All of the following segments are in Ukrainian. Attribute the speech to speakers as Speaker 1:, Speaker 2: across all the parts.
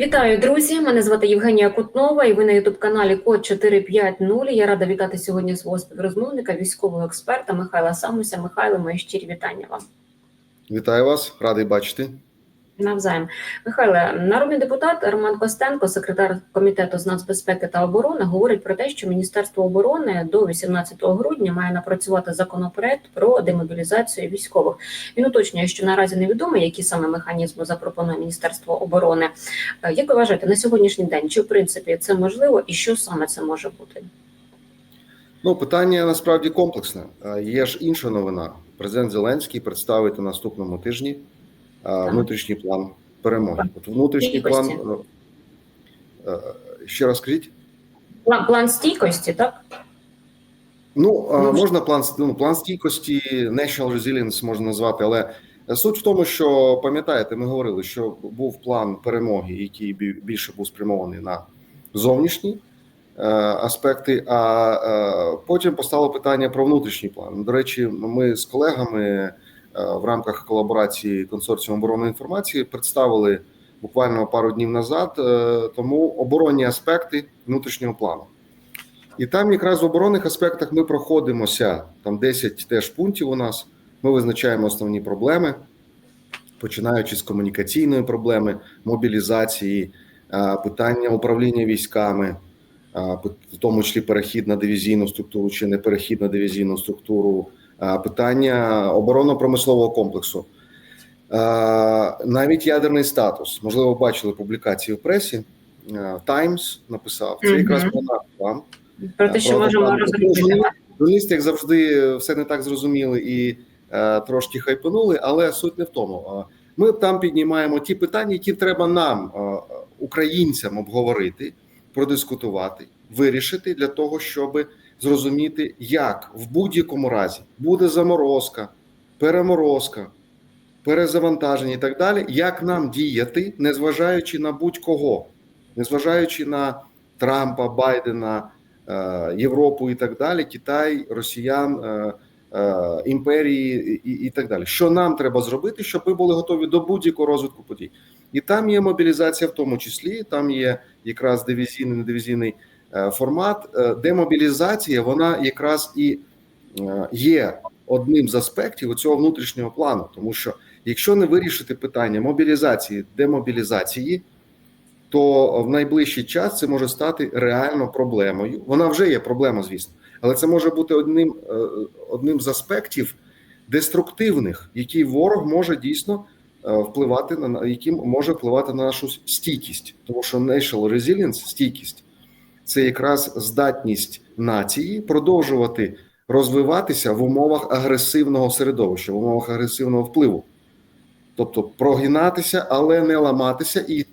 Speaker 1: Вітаю, друзі! Мене звати Євгенія Кутнова, і ви на ютуб-каналі Код 450. Я рада вітати сьогодні свого співрозмовника, військового експерта Михайла Самуся. Михайло, мої щирі вітання вам.
Speaker 2: Вітаю вас, радий бачити.
Speaker 1: Навзаєм. Михайле, народний депутат Роман Костенко, секретар комітету з нацбезпеки та оборони, говорить про те, що Міністерство оборони до 18 грудня має напрацювати законопроект про демобілізацію військових. Він уточнює, що наразі невідомо, які саме механізми запропонує Міністерство оборони. Е, Як ви вважаєте, на сьогоднішній день чи в принципі це можливо, і що саме це може бути?
Speaker 2: Ну, питання насправді комплексне. Е, Є ж інша новина. Президент Зеленський представить на наступному тижні внутрішній план перемоги. От внутрішній план е, е, ще раз скажіть.
Speaker 1: План, план стійкості, так?
Speaker 2: Ну, е,
Speaker 1: Ну,
Speaker 2: можна план ну, план стійкості, National Resilience можна назвати, але суть в тому, що пам'ятаєте, ми говорили, що був план перемоги, який більше був спрямований на зовнішні е, аспекти. А е, потім постало питання про внутрішній план. До речі, ми з колегами е, в рамках колаборації консорціуму оборонної інформації представили буквально пару днів назад е, тому оборонні аспекти внутрішнього плану. І там якраз в оборонних аспектах ми проходимося. Там 10 теж пунктів у нас. Ми визначаємо основні проблеми, починаючи з комунікаційної проблеми, мобілізації, е, питання управління військами, е, в тому числі перехід на дивізійну структуру чи не перехід на дивізійну структуру, е, питання оборонно-промислового комплексу. Навіть ядерний статус. Можливо, бачили публікації в пресі. Times написав. Це якраз про план.
Speaker 1: Про те, що можемо.
Speaker 2: Журналісти, Журналісти, як завжди, все не так зрозуміли і е, трошки хайпанули, але суть не в тому. Ми там піднімаємо ті питання, які треба нам, е, українцям, обговорити, продискутувати, вирішити для того, щоб зрозуміти, як в будь-якому разі буде заморозка, переморозка, перезавантаження і так далі, як нам діяти, незважаючи на будь-кого, незважаючи на Трампа, Байдена. Е, Європу і так далі, Китай, Росіян, е, е, імперії і, так далі. Що нам треба зробити, щоб ми були готові до будь-якого розвитку подій? І там є мобілізація, в тому числі там є якраз дивізійний недивізійний формат. Е, Демобілізація, вона якраз і е, є одним з аспектів цього внутрішнього плану, тому що якщо не вирішити питання мобілізації, демобілізації то в найближчий час це може стати реально проблемою. Вона вже є проблема, звісно, але це може бути одним, е, одним з аспектів деструктивних, які ворог може дійсно е, впливати на яким може впливати на нашу стійкість, тому що national resilience, стійкість це якраз здатність нації продовжувати розвиватися в умовах агресивного середовища, в умовах агресивного впливу. Тобто прогинатися, але не ламатися і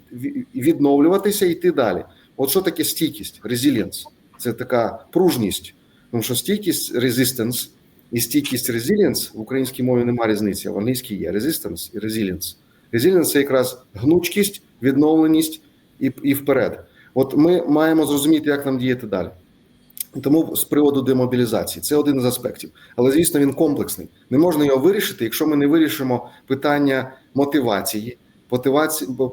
Speaker 2: відновлюватися і йти далі. От що таке стійкість? Resilience. Це така пружність. Тому що стійкість resistance і стійкість resilience в українській мові немає різниці, а в англійській є resistance і resilience. Resilience – це якраз гнучкість, відновленість і, і вперед. От ми маємо зрозуміти, як нам діяти далі. Тому з приводу демобілізації це один з аспектів, але звісно він комплексний. Не можна його вирішити, якщо ми не вирішимо питання мотивації,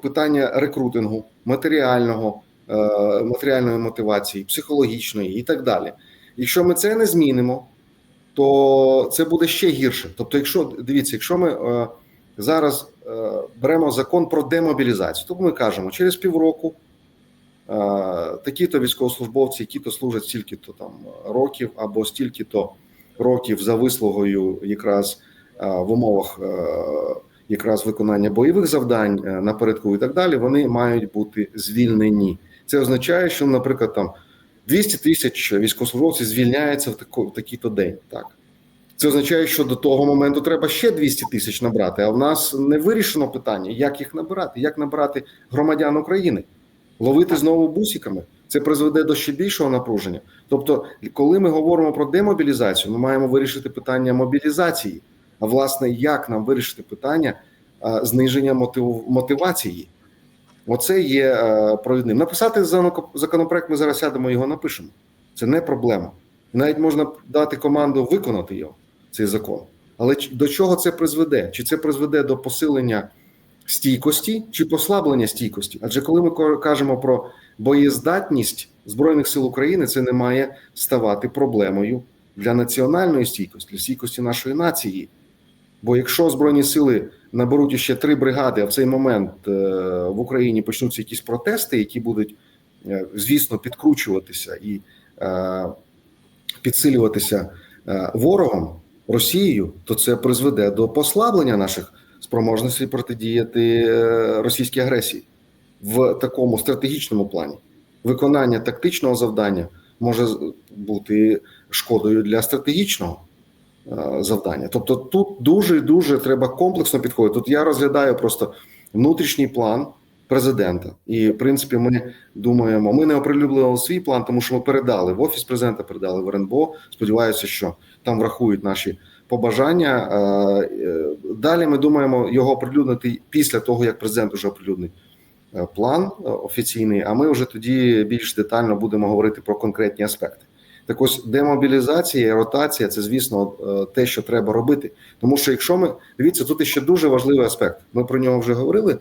Speaker 2: питання рекрутингу, матеріального, е, матеріальної мотивації, психологічної і так далі. Якщо ми це не змінимо, то це буде ще гірше. Тобто, якщо дивіться, якщо ми е, зараз е, беремо закон про демобілізацію, то ми кажемо через півроку. Е, такі-то військовослужбовці, які-то служать стільки-то там років або стільки-то років за вислугою, якраз е, в умовах е, якраз виконання бойових завдань напередку і так далі, вони мають бути звільнені. Це означає, що, наприклад, там 200 тисяч військовослужбовців звільняється в такий-то день. Так це означає, що до того моменту треба ще 200 тисяч набрати. А в нас не вирішено питання, як їх набирати, як набирати громадян України ловити знову бусиками. Це призведе до ще більшого напруження. Тобто, коли ми говоримо про демобілізацію, ми маємо вирішити питання мобілізації. А власне, як нам вирішити питання а, зниження мотив, мотивації? Оце є а, провідним. Написати законопроект, ми зараз сядемо його напишемо. Це не проблема. Навіть можна дати команду виконати його, цей закон. Але до чого це призведе? Чи це призведе до посилення стійкості чи послаблення стійкості. Адже коли ми кажемо про боєздатність збройних сил України, це не має ставати проблемою для національної стійкості, для стійкості нашої нації. Бо якщо збройні сили наберуть ще три бригади, а в цей момент е, в Україні почнуться якісь протести, які будуть, е, звісно, підкручуватися і е, підсилюватися ворогом Росією, то це призведе до послаблення наших спроможностей протидіяти е, російській агресії в такому стратегічному плані. Виконання тактичного завдання може бути шкодою для стратегічного е, завдання. Тобто, тут дуже дуже треба комплексно підходити. Тут я розглядаю просто внутрішній план президента, і в принципі, ми думаємо, ми не оприлюднили свій план, тому що ми передали в офіс президента, передали в РНБО. Сподіваюся, що там врахують наші побажання. Е, е, Далі ми думаємо його оприлюднити після того, як президент вже оприлюднить е, план офіційний. А ми вже тоді більш детально будемо говорити про конкретні аспекти. Так ось демобілізація і ротація це, звісно, те, що треба робити. Тому що якщо ми дивіться, тут ще дуже важливий аспект. Ми про нього вже говорили,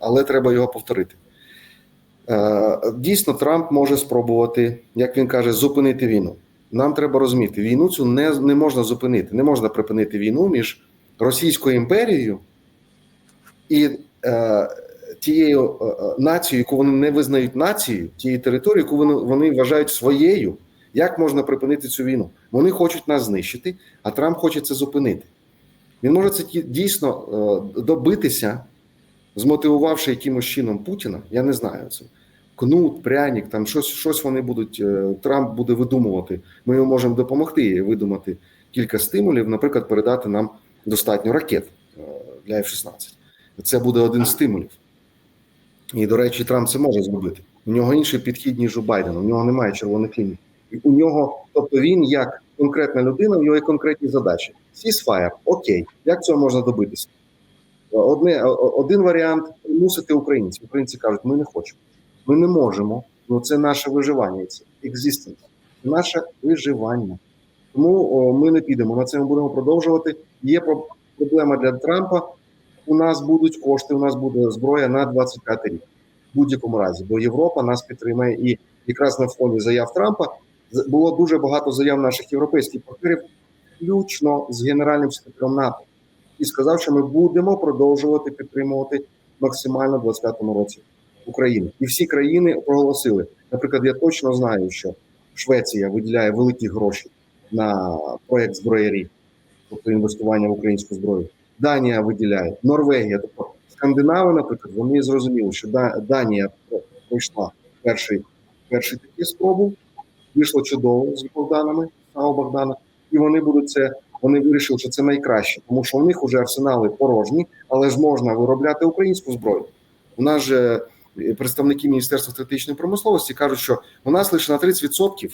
Speaker 2: але треба його повторити. Дійсно, Трамп може спробувати, як він каже, зупинити війну. Нам треба розуміти, війну цю не, не можна зупинити, не можна припинити війну між Російською імперією і е, тією е, е, нацією, яку вони не визнають нацією, тією територією, яку вони, вони вважають своєю. Як можна припинити цю війну? Вони хочуть нас знищити, а Трамп хоче це зупинити. Він може це дійсно е, добитися, змотивувавши якимось чином Путіна. Я не знаю це. Кнут, пряник, там щось, щось вони будуть. е, Трамп буде видумувати. Ми йому можемо допомогти видумати кілька стимулів, наприклад, передати нам достатньо ракет е, для F-16. Це буде один з стимулів. І, до речі, Трамп це може зробити. У нього інший підхід, ніж у Байдена. У нього немає червоних ліній. У нього, тобто він як конкретна людина, у нього є конкретні задачі. Ceasefire, окей, як цього можна добитися? Одне, один варіант примусити українців. Українці кажуть, ми не хочемо, ми не можемо. Ну це наше виживання, це це наше виживання. Тому о, ми не підемо. На це ми будемо продовжувати. Є про- проблема для Трампа. У нас будуть кошти, у нас буде зброя на 25 рік. В будь-якому разі, бо Європа нас підтримає. І якраз на фоні заяв Трампа було дуже багато заяв наших європейських партнерів, включно з генеральним секретарем НАТО, і сказав, що ми будемо продовжувати підтримувати максимально в 25-му році Україну. І всі країни проголосили. Наприклад, я точно знаю, що Швеція виділяє великі гроші на проект зброярі, тобто інвестування в українську зброю. Данія виділяє, Норвегія, тобто Скандинави, наприклад, вони зрозуміли, що Данія пройшла перший, перший такий спробу, вийшло чудово з Богданами, Сао Богдана, і вони будуть це. Вони вирішили, що це найкраще, тому що у них вже арсенали порожні, але ж можна виробляти українську зброю. У нас же представники Міністерства стратегічної промисловості кажуть, що у нас лише на 30%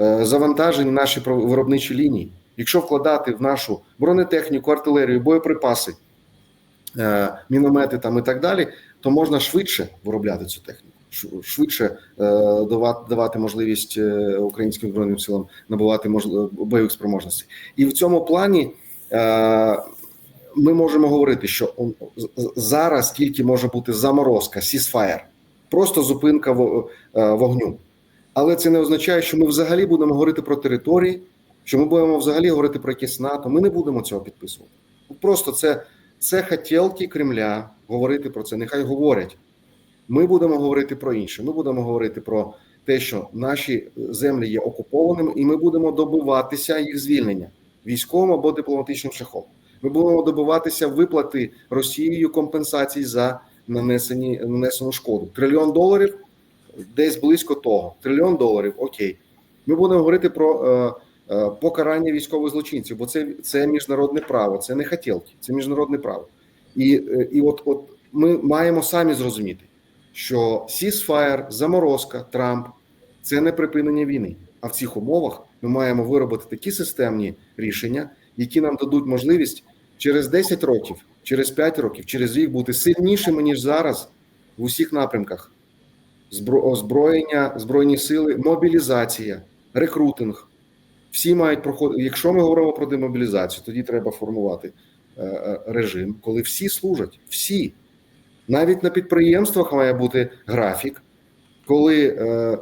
Speaker 2: е, завантажені наші виробничі лінії. Якщо вкладати в нашу бронетехніку, артилерію, боєприпаси, е, міномети там і так далі, то можна швидше виробляти цю техніку, швидше е, давати, можливість українським збройним силам набувати бойових спроможностей. І в цьому плані ми можемо говорити, що зараз тільки може бути заморозка, ceasefire, просто зупинка е, вогню. Але це не означає, що ми взагалі будемо говорити про території, що ми будемо взагалі говорити про якесь НАТО. Ми не будемо цього підписувати. Просто це, це хотілки Кремля говорити про це. Нехай говорять. Ми будемо говорити про інше. Ми будемо говорити про те, що наші землі є окупованими, і ми будемо добиватися їх звільнення військовим або дипломатичним шляхом. Ми будемо добиватися виплати Росією компенсацій за нанесені нанесену шкоду. Трильйон доларів десь близько того. Трильйон доларів. Окей. Ми будемо говорити про е, е, покарання військових злочинців, бо це, це міжнародне право, це не хотілки, це міжнародне право. І, е, і от, от ми маємо самі зрозуміти, що ceasefire, заморозка, Трамп це не припинення війни. А в цих умовах ми маємо виробити такі системні рішення, які нам дадуть можливість через 10 років, через 5 років, через рік бути сильнішими ніж зараз в усіх напрямках. Збро- озброєння, збройні сили, мобілізація, рекрутинг. Всі мають проходити. Якщо ми говоримо про демобілізацію, тоді треба формувати е, е, режим, коли всі служать, всі. Навіть на підприємствах має бути графік, коли е,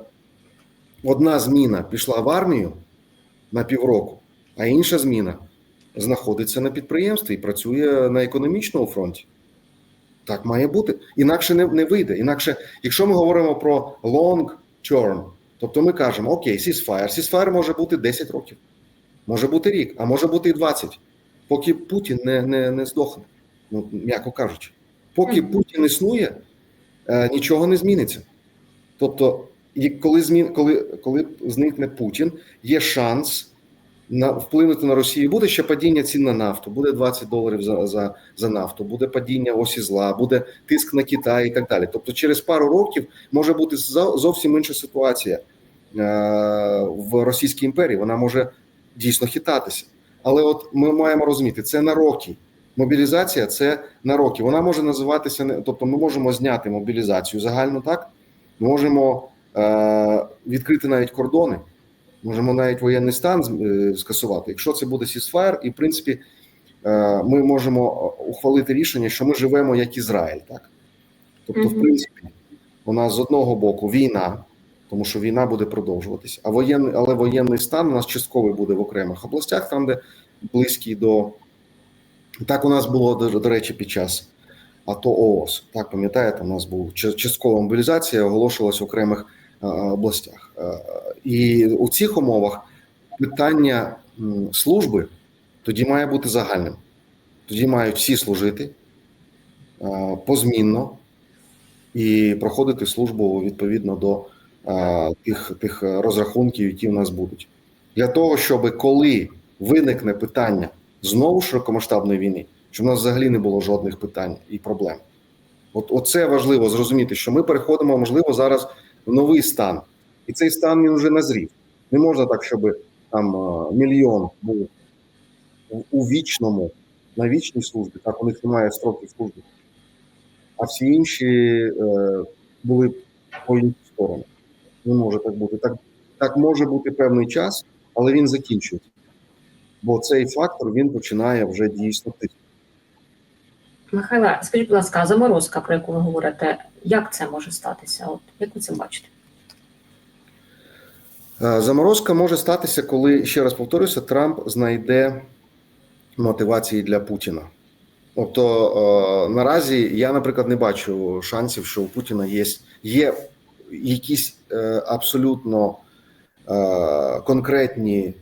Speaker 2: одна зміна пішла в армію на півроку, а інша зміна знаходиться на підприємстві і працює на економічному фронті. Так має бути. Інакше не, не вийде. Інакше, якщо ми говоримо про long term, тобто ми кажемо, окей, ceasefire, ceasefire може бути 10 років, може бути рік, а може бути і 20, поки Путін не, не, не здохне, ну, м'яко кажучи. Поки Путін існує, е, нічого не зміниться. Тобто, коли, змін, коли, коли зникне Путін, є шанс на вплинути на Росію. Буде ще падіння цін на нафту, буде 20 доларів за, за, за нафту, буде падіння осі зла, буде тиск на Китай і так далі. Тобто, через пару років може бути зо- зовсім інша ситуація е, в Російській імперії. Вона може дійсно хитатися. Але от ми маємо розуміти, це на роки. Мобілізація це на роки. Вона може називатися не тобто, ми можемо зняти мобілізацію загально так. Ми можемо е, відкрити навіть кордони, можемо навіть воєнний стан е, скасувати. Якщо це буде сісфаєр, і в принципі е, ми можемо ухвалити рішення, що ми живемо як Ізраїль, так тобто, в принципі, у нас з одного боку війна, тому що війна буде продовжуватися, а воєнний, але воєнний стан у нас частковий буде в окремих областях, там де близький до так у нас було до, до речі під час АТО ООС. Так пам'ятаєте, у нас був часткова мобілізація, оголошувалась в окремих е, областях. Е, і у цих умовах питання служби тоді має бути загальним. Тоді мають всі служити е, позмінно і проходити службу відповідно до е, тих, тих розрахунків, які в нас будуть. Для того, щоб коли виникне питання знову широкомасштабної війни, щоб у нас взагалі не було жодних питань і проблем. От оце важливо зрозуміти, що ми переходимо, можливо, зараз в новий стан, і цей стан він вже назрів. Не можна так, щоб там е, мільйон був у- вічному, на вічній службі, так у них немає строків служби, а всі інші е, були по іншу сторону. Не може так бути. Так, так може бути певний час, але він закінчується. Бо цей фактор він починає вже дійсно тиснути.
Speaker 1: Михайло, скажіть, будь ласка, заморозка, про яку ви говорите, як це може статися? От як ви це бачите?
Speaker 2: Е, Заморозка може статися, коли ще раз повторюся, Трамп знайде мотивації для Путіна. Тобто е, наразі я, наприклад, не бачу шансів, що у Путіна є, є якісь е, абсолютно конкретні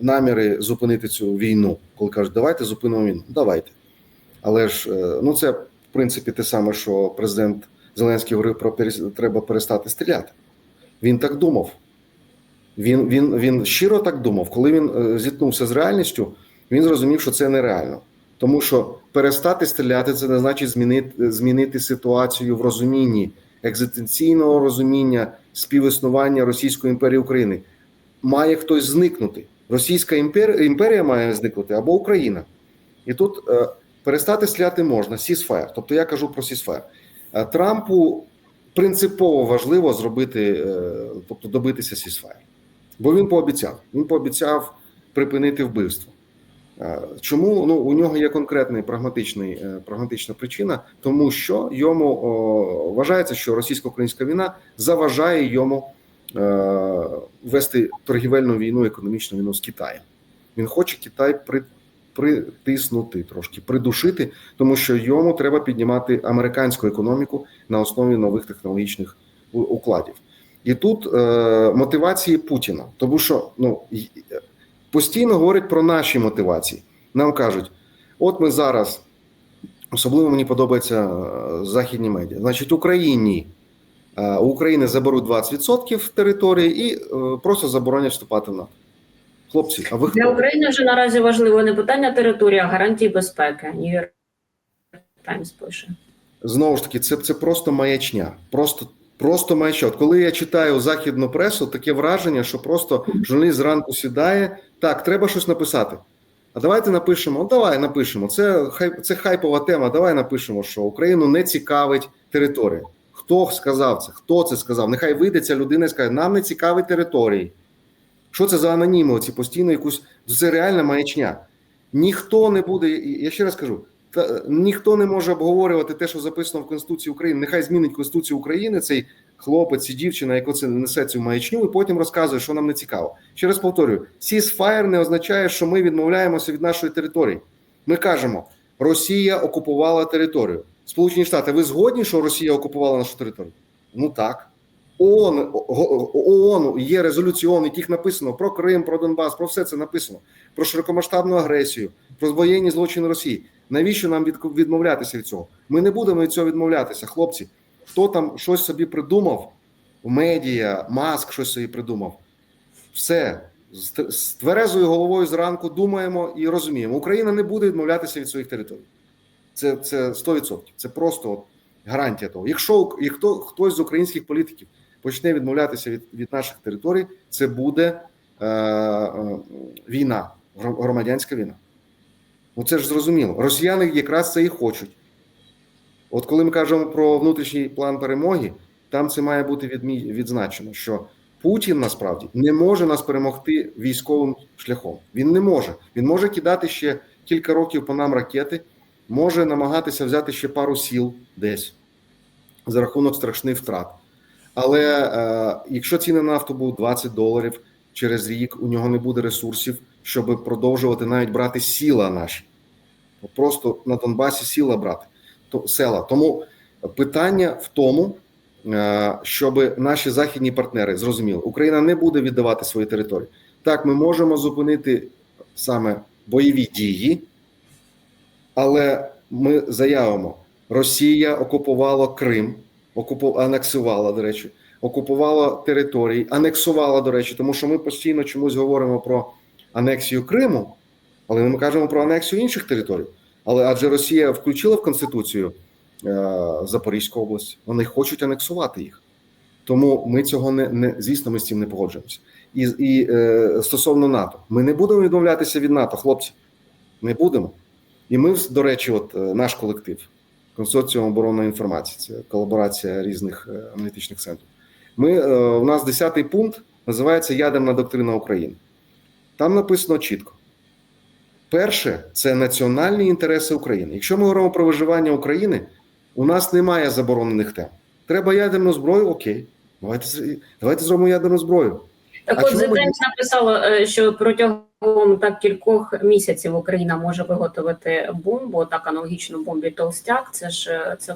Speaker 2: наміри зупинити цю війну. Коли кажуть, давайте зупинимо війну. Давайте. Але ж ну це в принципі те саме, що президент Зеленський говорив про треба перестати стріляти. Він так думав. Він, він, він щиро так думав. Коли він е, зіткнувся з реальністю, він зрозумів, що це нереально. Тому що перестати стріляти це не значить змінити, змінити ситуацію в розумінні екзистенційного розуміння співіснування Російської імперії України. Має хтось зникнути. Російська імперія, імперія має зникнути або Україна. І тут е, перестати стріляти можна. Сісфаєр. Тобто я кажу про сісфаєр. Е, Трампу принципово важливо зробити, е, тобто добитися сісфаєр. Бо він пообіцяв. Він пообіцяв припинити вбивство. Е, Чому ну у нього є конкретний прагматичний прагматична причина, тому що йому о, вважається, що російсько-українська війна заважає йому е, вести торгівельну війну, економічну війну з Китаєм. Він хоче Китай при, притиснути трошки, придушити, тому що йому треба піднімати американську економіку на основі нових технологічних укладів. І тут е, мотивації Путіна, тому що ну постійно говорять про наші мотивації. Нам кажуть, от ми зараз, особливо мені подобаються е, західні медіа, значить, Україні е, України заберуть 20% території і е, просто заборонять вступати в НАТО. Хлопці, а ви
Speaker 1: Для? України вже наразі важливо не питання території, а гарантії безпеки. Нью-Йорк Таймс пише.
Speaker 2: Знову ж таки, це, це просто маячня. Просто, просто маячня. От коли я читаю західну пресу, таке враження, що просто журналіст зранку сідає. Так, треба щось написати. А давайте напишемо. «От Давай напишемо. Це хай це хайпова тема. Давай напишемо, що Україну не цікавить територія. Хто сказав це? Хто це сказав? Нехай вийде ця людина і скаже, нам не цікавить території. Що це за аноніми? Оці постійно якусь це реальна маячня. Ніхто не буде, я ще раз кажу, та, ніхто не може обговорювати те, що записано в Конституції України. Нехай змінить Конституцію України цей хлопець і дівчина, яка це несе цю маячню, і потім розказує, що нам не цікаво. Ще раз повторюю: ceasefire не означає, що ми відмовляємося від нашої території. Ми кажемо, Росія окупувала територію. Сполучені Штати, ви згодні, що Росія окупувала нашу територію? Ну так. ООН, ООН є резолюції ООН, яких написано про Крим, про Донбас, про все це написано, про широкомасштабну агресію, про воєнні злочини Росії. Навіщо нам відмовлятися від цього? Ми не будемо від цього відмовлятися, хлопці. Хто там щось собі придумав, медіа, маск щось собі придумав. Все з, тверезою головою зранку думаємо і розуміємо. Україна не буде відмовлятися від своїх територій. Це, це 100%. Це просто гарантія того. Якщо і хто, хтось з українських політиків почне відмовлятися від, від наших територій, це буде е, е, війна, громадянська війна. Ну це ж зрозуміло. Росіяни якраз це і хочуть. От коли ми кажемо про внутрішній план перемоги, там це має бути відмі... відзначено, що Путін насправді не може нас перемогти військовим шляхом. Він не може. Він може кидати ще кілька років по нам ракети, може намагатися взяти ще пару сіл десь за рахунок страшних втрат. Але е, якщо ціни на нафту будуть 20 доларів через рік, у нього не буде ресурсів, щоб продовжувати навіть брати сіла наші. Просто на Донбасі сіла брати то села. Тому питання в тому, е, щоб наші західні партнери зрозуміли, Україна не буде віддавати свої території. Так, ми можемо зупинити саме бойові дії, але ми заявимо: Росія окупувала Крим, окупу... анексувала, до речі, окупувала території, анексувала, до речі, тому що ми постійно чомусь говоримо про анексію Криму, але ми кажемо про анексію інших територій. Але адже Росія включила в Конституцію е, Запорізьку область, вони хочуть анексувати їх. Тому ми цього не, не звісно, ми з цим не погоджуємося. І, і е, стосовно НАТО, ми не будемо відмовлятися від НАТО, хлопці. Не будемо. І ми, до речі, от е, наш колектив, консорціум оборонної інформації, це колаборація різних е, аналітичних центрів. Ми, е, у нас 10-й пункт називається Ядерна доктрина України. Там написано чітко. Перше це національні інтереси України. Якщо ми говоримо про виживання України, у нас немає заборонених тем. Треба ядерну зброю, окей. Давайте, давайте зробимо ядерну зброю.
Speaker 1: Так
Speaker 2: А
Speaker 1: от The Times написало, е, що протягом так кількох місяців Україна може виготовити бомбу, так аналогічну бомбі Толстяк. Це ж е, це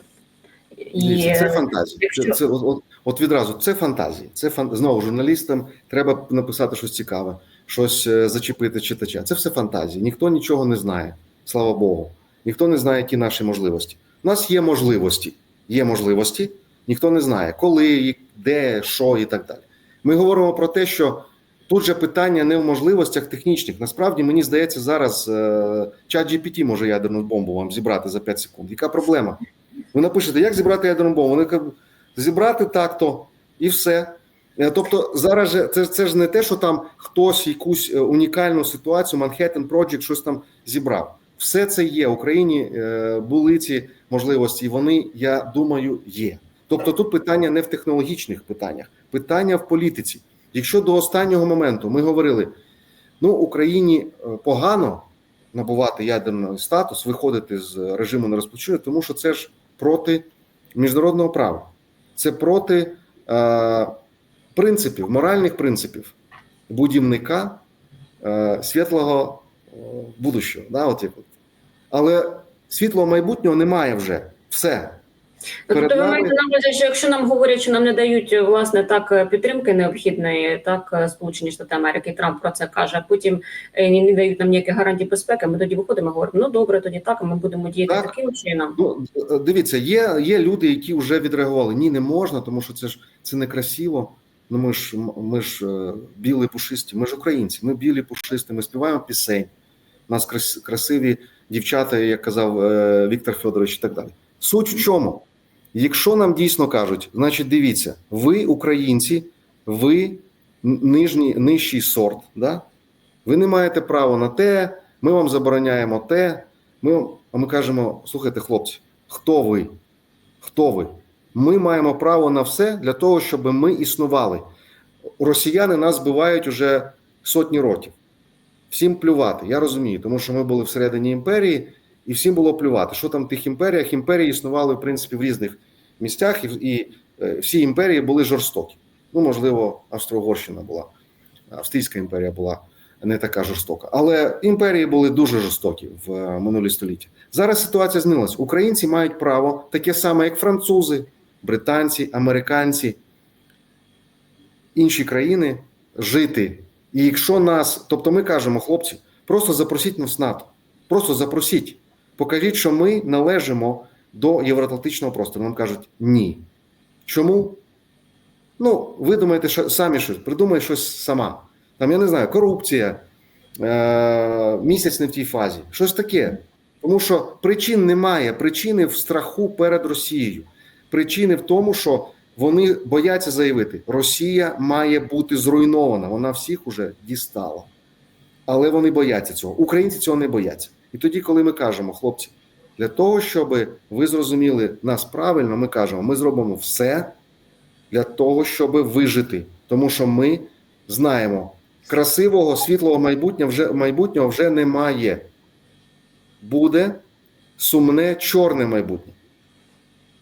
Speaker 1: і
Speaker 2: це фантазії.
Speaker 1: якщо-
Speaker 2: Це, це от, от, от відразу це фантазії. Це фан... знову журналістам треба написати щось цікаве, щось е, зачепити читача. Це все фантазії. Ніхто нічого не знає. Слава Богу. Ніхто не знає, які наші можливості. У нас є можливості. Є можливості, ніхто не знає, коли, де, що і так далі. Ми говоримо про те, що тут же питання не в можливостях технічних. Насправді, мені здається, зараз е, чат GPT може ядерну бомбу вам зібрати за 5 секунд. Яка проблема? Ви напишете, як зібрати ядерну бомбу? Вони кажуть, зібрати так-то і все. Е, Тобто, зараз же це, це ж не те, що там хтось якусь е, унікальну ситуацію, Манхеттен Project щось там зібрав. Все це є. В Україні були ці можливості, і вони, я думаю, є. Тобто, тут питання не в технологічних питаннях, питання в політиці. Якщо до останнього моменту ми говорили, ну Україні е, погано набувати ядерний статус, виходити з режиму нерозпочинення, тому що це ж проти міжнародного права, це проти е, принципів, моральних принципів будівника е, світлого е, будущого. Да, от як. Але світлого майбутнього немає вже. Все.
Speaker 1: Тобто ви маєте на увазі, що якщо нам говорять, що нам не дають е, власне так е, підтримки необхідної, так е, Сполучені Штати Америки, Трамп про це каже, а потім не дають нам ніяких гарантій безпеки. Ми тоді виходимо говоримо, ну добре, тоді так, а ми будемо діяти
Speaker 2: Так.
Speaker 1: таким чином.
Speaker 2: Ну, дивіться, є, є люди, які вже відреагували. Ні, не можна, тому що це ж це некрасиво. Ну ми ж ми ж білі пушисті, ми ж українці, ми білі пушисті, ми співаємо пісень. У нас крас, красиві дівчата, як казав Віктор Федорович, і так далі. Суть в чому? Якщо нам дійсно кажуть, значить дивіться, ви, українці, ви нижній, нижчий сорт, да? ви не маєте права на те, ми вам забороняємо те. Ми, а ми кажемо: слухайте, хлопці, хто ви? Хто ви? Ми маємо право на все для того, щоб ми існували. Росіяни нас збивають уже сотні років. всім плювати. Я розумію, тому що ми були всередині імперії, і всім було плювати. Що там в тих імперіях? Імперії існували в принципі в різних місцях, і, і е, всі імперії були жорстокі. Ну, можливо, Австро-Угорщина була, Австрійська імперія була не така жорстока. Але імперії були дуже жорстокі в е, минулі століття. Зараз ситуація змінилась. Українці мають право таке саме, як французи, британці, американці, інші країни жити. І якщо нас, тобто ми кажемо, хлопці, просто запросіть нас НАТО, просто запросіть, покажіть, що ми належимо до євроатлантичного простору. Нам кажуть ні. Чому? Ну, ви думаєте, що самі щось, придумай щось сама. Там, я не знаю, корупція, е- місяць не в тій фазі, щось таке. Тому що причин немає. Причини в страху перед Росією. Причини в тому, що вони бояться заявити, Росія має бути зруйнована. Вона всіх уже дістала. Але вони бояться цього. Українці цього не бояться. І тоді, коли ми кажемо, хлопці, для того, щоб ви зрозуміли нас правильно, ми кажемо, ми зробимо все для того, щоб вижити. Тому що ми знаємо, красивого світлого майбутнього вже, майбутнього вже немає. Буде сумне чорне майбутнє.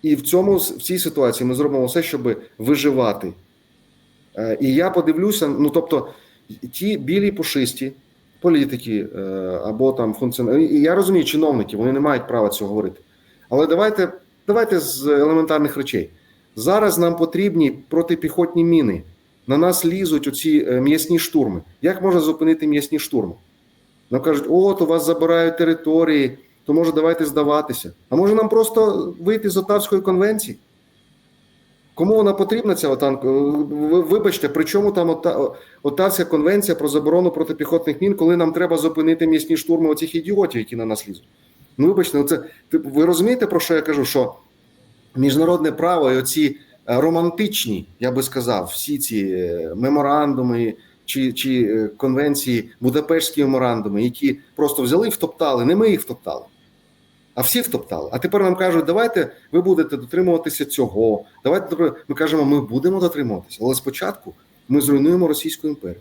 Speaker 2: І в цьому в цій ситуації ми зробимо все, щоб виживати. Е, І я подивлюся: ну тобто, ті білі пушисті політики е, або там функціонери, я розумію, чиновники, вони не мають права цього говорити. Але давайте, давайте з елементарних речей. Зараз нам потрібні протипіхотні міни. На нас лізуть оці е, м'ясні штурми. Як можна зупинити м'ясні штурми? Нам кажуть, от у вас забирають території, то може давайте здаватися. А може нам просто вийти з Отавської конвенції? Кому вона потрібна, ця отан... Ви- Вибачте, при чому там Ота... Отавська конвенція про заборону протипіхотних мін, коли нам треба зупинити м'ясні штурми оцих ідіотів, які на нас лізуть? Ну, вибачте, ну це ви розумієте, про що я кажу? Що міжнародне право і оці е, романтичні, я би сказав, всі ці е, меморандуми чи, чи е, конвенції, Будапештські меморандуми, які просто взяли і втоптали. Не ми їх втоптали, а всі втоптали. А тепер нам кажуть, давайте ви будете дотримуватися цього. Давайте ми кажемо, ми будемо дотримуватися, але спочатку ми зруйнуємо Російську імперію.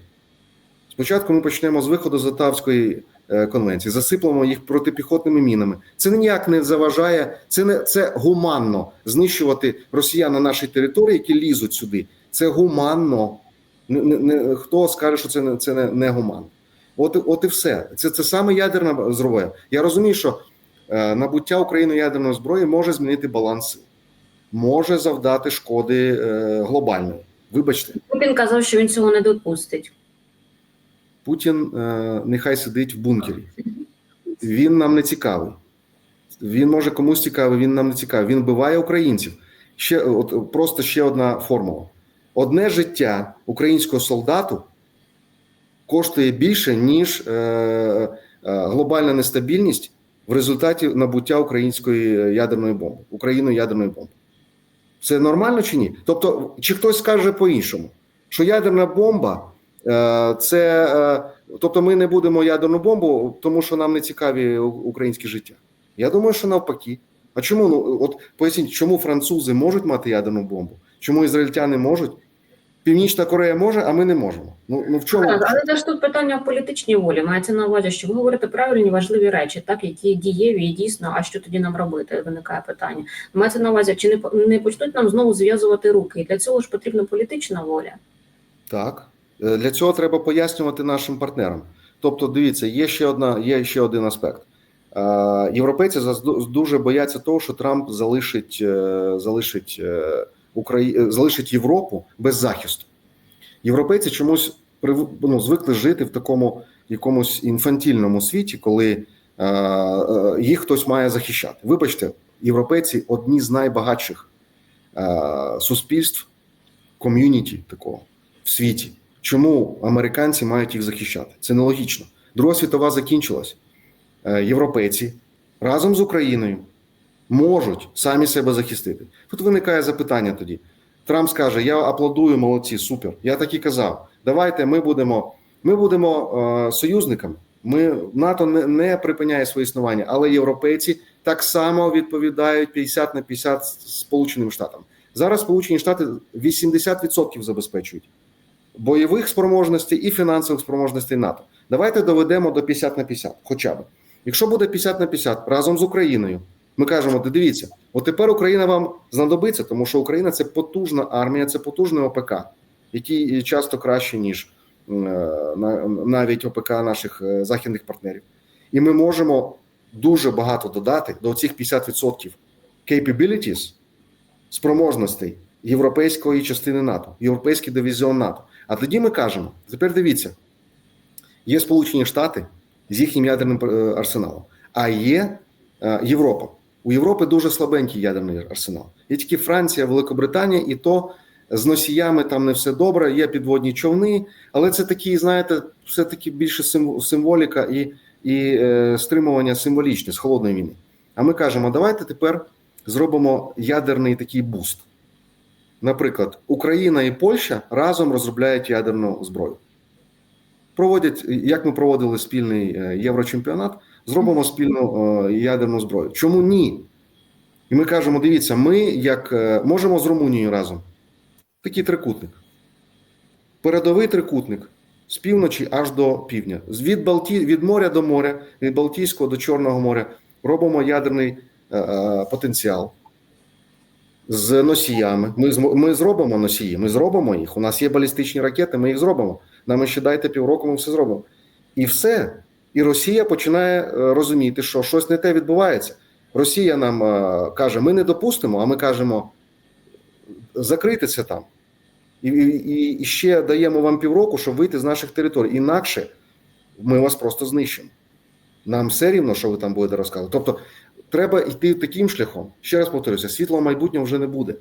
Speaker 2: Спочатку ми почнемо з виходу з Отавської е, конвенції, засиплемо їх протипіхотними мінами. Це ніяк не заважає, це не це гуманно знищувати росіян на нашій території, які лізуть сюди. Це гуманно. Не, не, хто скаже, що це не це не, не гуманно? От, от і все. Це, це саме ядерна зброя. Я розумію, що набуття Україною ядерної зброї може змінити баланс сил, може завдати шкоди е, глобальної. Вибачте.
Speaker 1: Путін казав, що він цього не допустить.
Speaker 2: Путін е, нехай сидить в бункері. Він нам не цікавий. Він може комусь цікавий, він нам не цікавий. Він вбиває українців. Ще от просто ще одна формула: одне життя українського солдату коштує більше, ніж е, е, глобальна нестабільність в результаті набуття української ядерної бомби, Україною ядерної бомби. Це нормально чи ні? Тобто, чи хтось скаже по-іншому, що ядерна бомба е, це. е, Тобто, ми не будемо ядерну бомбу, тому що нам не цікаві українське життя. Я думаю, що навпаки. А чому? Ну от поясніть, чому французи можуть мати ядерну бомбу? Чому ізраїльтяни можуть? Північна Корея може, а ми не можемо. Ну ну в чому?
Speaker 1: Так, але це ж тут питання в політичній волі. Мається на увазі, що ви говорите правильні важливі речі, так які дієві і дійсно. А що тоді нам робити? Виникає питання. Мається на увазі, чи не не почнуть нам знову зв'язувати руки? І для цього ж потрібна політична воля.
Speaker 2: Так. Е, Для цього треба пояснювати нашим партнерам. Тобто, дивіться, є ще одна, є ще один аспект. Е, Європейці дуже бояться того, що Трамп залишить, е, залишить, Украї... е, залишить Європу без захисту. Європейці чомусь ну, звикли жити в такому якомусь інфантільному світі, коли е, е, їх хтось має захищати. Вибачте, європейці одні з найбагатших е, суспільств, ком'юніті такого в світі. Чому американці мають їх захищати? Це нелогічно. Друга світова закінчилась. Е, Європейці разом з Україною можуть самі себе захистити. Тут виникає запитання тоді. Трамп скаже: Я аплодую, молодці, супер. Я так і казав. Давайте ми будемо, ми будемо е, союзниками. Ми НАТО не, не припиняє своє існування, але європейці так само відповідають 50 на 50 Сполученим Штатам. Зараз Сполучені Штати 80% забезпечують бойових спроможностей і фінансових спроможностей НАТО. Давайте доведемо до 50 на 50, хоча б. Якщо буде 50 на 50 разом з Україною, ми кажемо: дивіться, от тепер Україна вам знадобиться, тому що Україна це потужна армія, це потужний ОПК, який часто краще, ніж е, навіть ОПК наших е, західних партнерів. І ми можемо дуже багато додати до цих 50% capabilities, спроможностей європейської частини НАТО, європейський дивізіон НАТО. А тоді ми кажемо: тепер дивіться, є Сполучені Штати з їхнім ядерним е, арсеналом, а є Європа. У Європи дуже слабенький ядерний арсенал. Є тільки Франція, Великобританія, і то з носіями там не все добре. Є підводні човни, але це такі, знаєте, все таки більше символіка і, і е, стримування символічне з холодної війни. А ми кажемо, давайте тепер зробимо ядерний такий буст. Наприклад, Україна і Польща разом розробляють ядерну зброю. Проводять, як ми проводили спільний е, єврочемпіонат, зробимо спільну е, ядерну зброю. Чому ні? І ми кажемо: дивіться, ми як е, можемо з Румунією разом. Такий трикутник. Передовий трикутник з півночі аж до півдня. Від, Балті... від моря до моря, від Балтійського до Чорного моря робимо ядерний е, е, потенціал з носіями. Ми, ми зробимо носії, ми зробимо їх. У нас є балістичні ракети, ми їх зробимо. Нам ще дайте півроку, ми все зробимо. І все. І Росія починає е, розуміти, що щось не те відбувається. Росія нам е, каже: ми не допустимо, а ми кажемо, закрийте це там. І, і, і ще даємо вам півроку, щоб вийти з наших територій. Інакше ми вас просто знищимо. Нам все рівно, що ви там будете розказувати. Тобто, треба йти таким шляхом. Ще раз повторюся, світлого майбутнього вже не буде.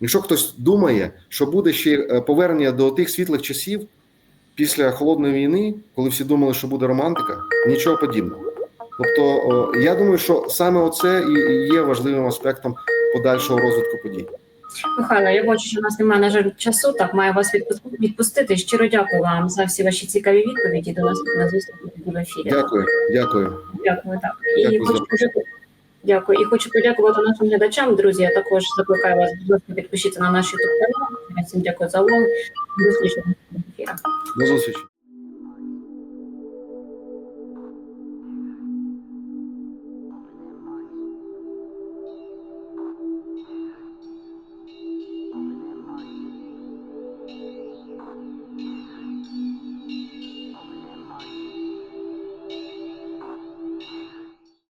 Speaker 2: Якщо хтось думає, що буде ще е, повернення до тих світлих часів після холодної війни, коли всі думали, що буде романтика, нічого подібного. Тобто, я думаю, що саме оце і є важливим аспектом подальшого розвитку подій.
Speaker 1: Михайло, я бачу, що у нас немає, на жаль, часу. Так, маю вас відпустити. Щиро дякую вам за всі ваші цікаві відповіді. До наступної зустрічі в ефірі.
Speaker 2: Дякую, дякую.
Speaker 1: Дякую, так. І
Speaker 2: Дякую
Speaker 1: хочу Дякую. І хочу подякувати нашим глядачам. Друзі, я також закликаю вас, будь підпишіться на наш YouTube канал. Всім дякую за увагу. До зустрічі.
Speaker 2: До зустрічі.